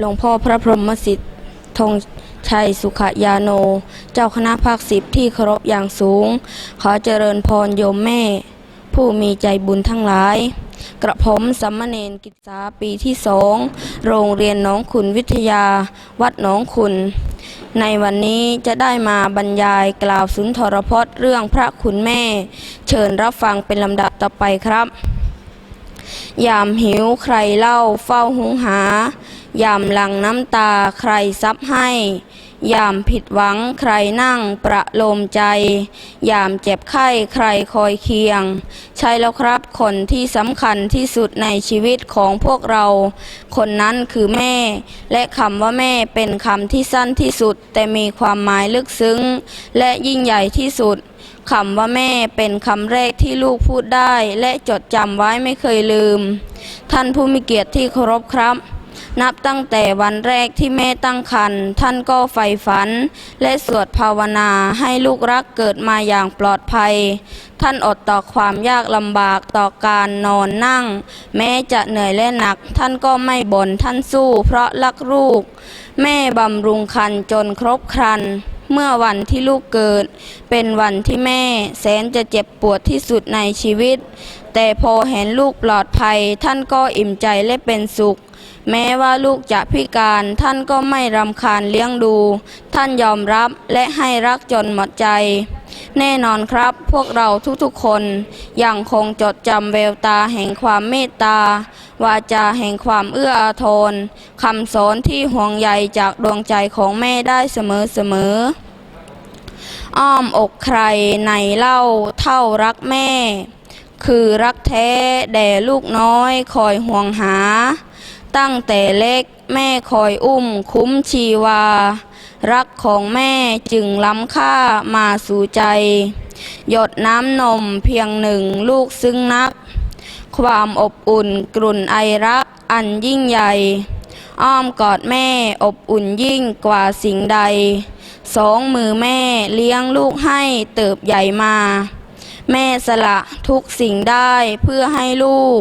หลวงพ่อพระพรหมสิทธิ์ธงชัยสุขยาโน เจ้าคณะภาคสิบที่เคารพอย่างสูง ขอเจริญพรโยมแม่ ผู้มีใจบุญทั้งหลาย กระผมสัมมเนนกิจษาปีที่สอง โรงเรียนน้องขุนวิทยา วัดหนองขุน ในวันนี้จะได้มาบรรยายกล่าวสุนทรพจน์เรื่องพระคุณแม่ เชิญรับฟังเป็นลำดับต่อไปครับ ยามหิวใครเล่าเฝ้าหุงหา ยามหลังน้ำตาใครซับให้ ยามผิดหวังใครนั่งประโลมใจ ยามเจ็บไข้ใครคอยเคียง ใช่แล้วครับคนที่สำคัญที่สุดในชีวิตของพวกเรา คนนั้นคือแม่ และคำว่าแม่เป็นคำที่สั้นที่สุด แต่มีความหมายลึกซึ้ง และยิ่งใหญ่ที่สุดคำว่าแม่เป็นคำแรกที่ลูกพูดได้ และจดจำไว้ไม่เคยลืม ท่านผู้มีเกียรติที่เคารพครับ นับตั้งแต่วันแรกที่แม่ตั้งครรภ์ท่านก็ใฝ่ฝัน และสวดภาวนาให้ลูกรักเกิดมาอย่างปลอดภัย ท่านอดต่อความยากลำบากต่อการนอนนั่ง แม้จะเหนื่อยและหนัก ท่านก็ไม่บ่นท่านสู้เพราะรักลูก แม่บำรุงคันจนครบครัน เมื่อวันที่ลูกเกิด เป็นวันที่แม่แสนจะเจ็บปวดที่สุดในชีวิต แต่พอเห็นลูกปลอดภัย ท่านก็อิ่มใจและเป็นสุข แม้ว่าลูกจะพิการท่านก็ไม่รำคาญเลี้ยงดู ท่านยอมรับและให้รักจนหมดใจ แน่นอนครับ พวกเราทุกๆคนยังคงจดจำแววตาแห่งความเมตตา วาจาแห่งความเอื้ออาทรคำสอนที่ห่วงใยจากดวงใจของแม่ได้เสมอๆอ้อมอกใครในเล่าเท่ารักแม่ คือรักแท้แด่ลูกน้อยคอยห่วงหา ตั้งแต่เล็กแม่คอยอุ้มคุ้มชีวา รักของแม่จึงล้ำค่ามาสู่ใจ หยดน้ำนมเพียงหนึ่งลูกซึ้งนัก ความอบอุ่นกลุ่นไอรักอันยิ่งใหญ่ อ้อมกอดแม่อบอุ่นยิ่งกว่าสิ่งใด สองมือแม่เลี้ยงลูกให้เติบใหญ่มา แม่สละทุกสิ่งได้เพื่อให้ลูก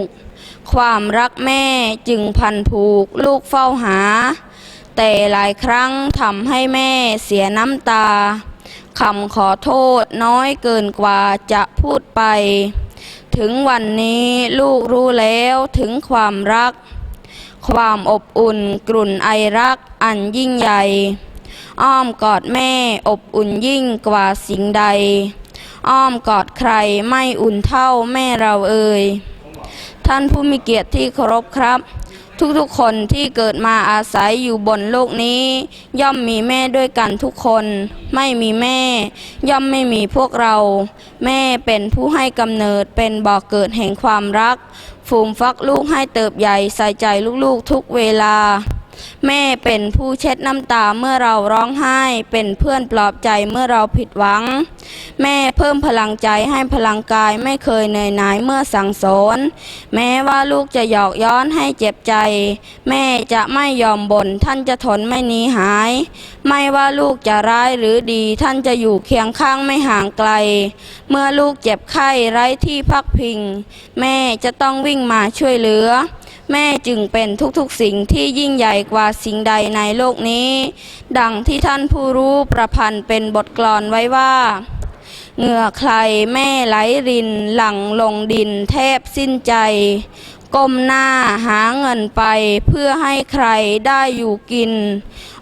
ความรักแม่จึงพันผูกลูกเฝ้าหา แต่หลายครั้งทำให้แม่เสียน้ำตาคำขอโทษน้อยเกินกว่าจะพูดไป ถึงวันนี้ลูกรู้แล้วถึงความรัก ความอบอุ่นกลุ่นไอรักอันยิ่งใหญ่ อ้อมกอดแม่อบอุ่นยิ่งกว่าสิ่งใด อ้อมกอดใครไม่อุ่นเท่าแม่เราเอ่ยท่านผู้มีเกียรติที่เคารพครับ ทุกๆคนที่เกิดมาอาศัยอยู่บนโลกนี้ ย่อมมีแม่ด้วยกันทุกคน ไม่มีแม่ ย่อมไม่มีพวกเรา แม่เป็นผู้ให้กำเนิดเป็นบ่อกเกิดแห่งความรัก ฟูมฟักลูกให้เติบใหญ่ใส่ใจลูกๆทุกเวลา แม่เป็นผู้เช็ดน้ำตาเมื่อเราร้องไห้ เป็นเพื่อนปลอบใจเมื่อเราผิดหวัง แม่เพิ่มพลังใจให้พลังกายไม่เคยเหนื่อยหน่ายเมื่อสั่งสอนแม้ว่าลูกจะหยอกย้อนให้เจ็บใจ แม่จะไม่ยอมบ่นท่านจะทนไม่หนีหาย ไม่ว่าลูกจะร้ายหรือดีท่านจะอยู่เคียงข้างไม่ห่างไกล เมื่อลูกเจ็บไข้ไร้ที่พักพิง แม่จะต้องวิ่งมาช่วยเหลือ แม่จึงเป็นทุกๆสิ่งที่ยิ่งใหญ่กว่าสิ่งใดในโลกนี้ ดังที่ท่านผู้รู้ประพันธ์เป็นบทกลอนไว้ว่าเหงื่อใครแม่ไหลรินหลั่งลงดินแทบสิ้นใจ ก้มหน้าหาเงินไปเพื่อให้ใครได้อยู่กิน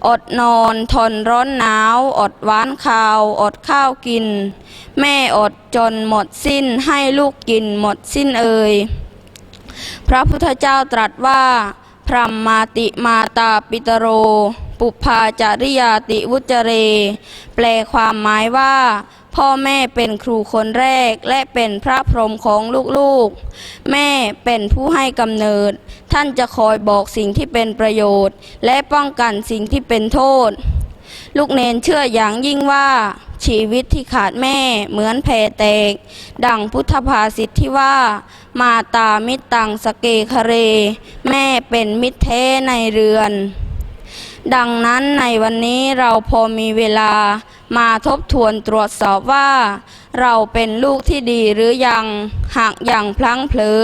อดนอนทนร้อนหนาว อดหวานข้าว อดข้าวกิน แม่อดจนหมดสิ้นให้ลูกกินหมดสิ้นเอ่ย พระพุทธเจ้าตรัสว่า พรหมมาติมาตาปิตโร ปุพาจาริยาติวุจเร แปลความหมายว่า พ่อแม่เป็นครูคนแรกและเป็นพระพรหมของลูกๆ แม่เป็นผู้ให้กำเนิด ท่านจะคอยบอกสิ่งที่เป็นประโยชน์ และป้องกันสิ่งที่เป็นโทษ ลูกเนนเชื่ออย่างยิ่งว่า ชีวิตที่ขาดแม่เหมือนแผ่แตก ดังพุทธภาษิตที่ว่า มาตามิตรตังสเกคเร แม่เป็นมิตรแท้ในเรือนดังนั้นในวันนี้เราพอมีเวลามาทบทวนตรวจสอบว่า เราเป็นลูกที่ดีหรือยัง หากอย่างพลั้งเผลอ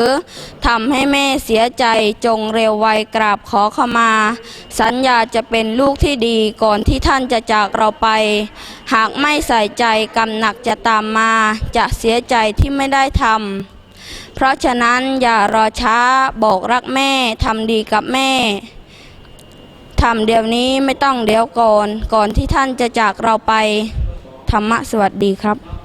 ทำให้แม่เสียใจจงเร็วไวกราบขอขมา สัญญาจะเป็นลูกที่ดีก่อนที่ท่านจะจากเราไป หากไม่ใส่ใจกรรมหนักจะตามมา จะเสียใจที่ไม่ได้ทำเพราะฉะนั้นอย่ารอช้าบอกรักแม่ทำดีกับแม่ทำเดี๋ยวนี้ไม่ต้องเดี๋ยวก่อน ก่อนที่ท่านจะจากเราไป ธรรมะสวัสดีครับ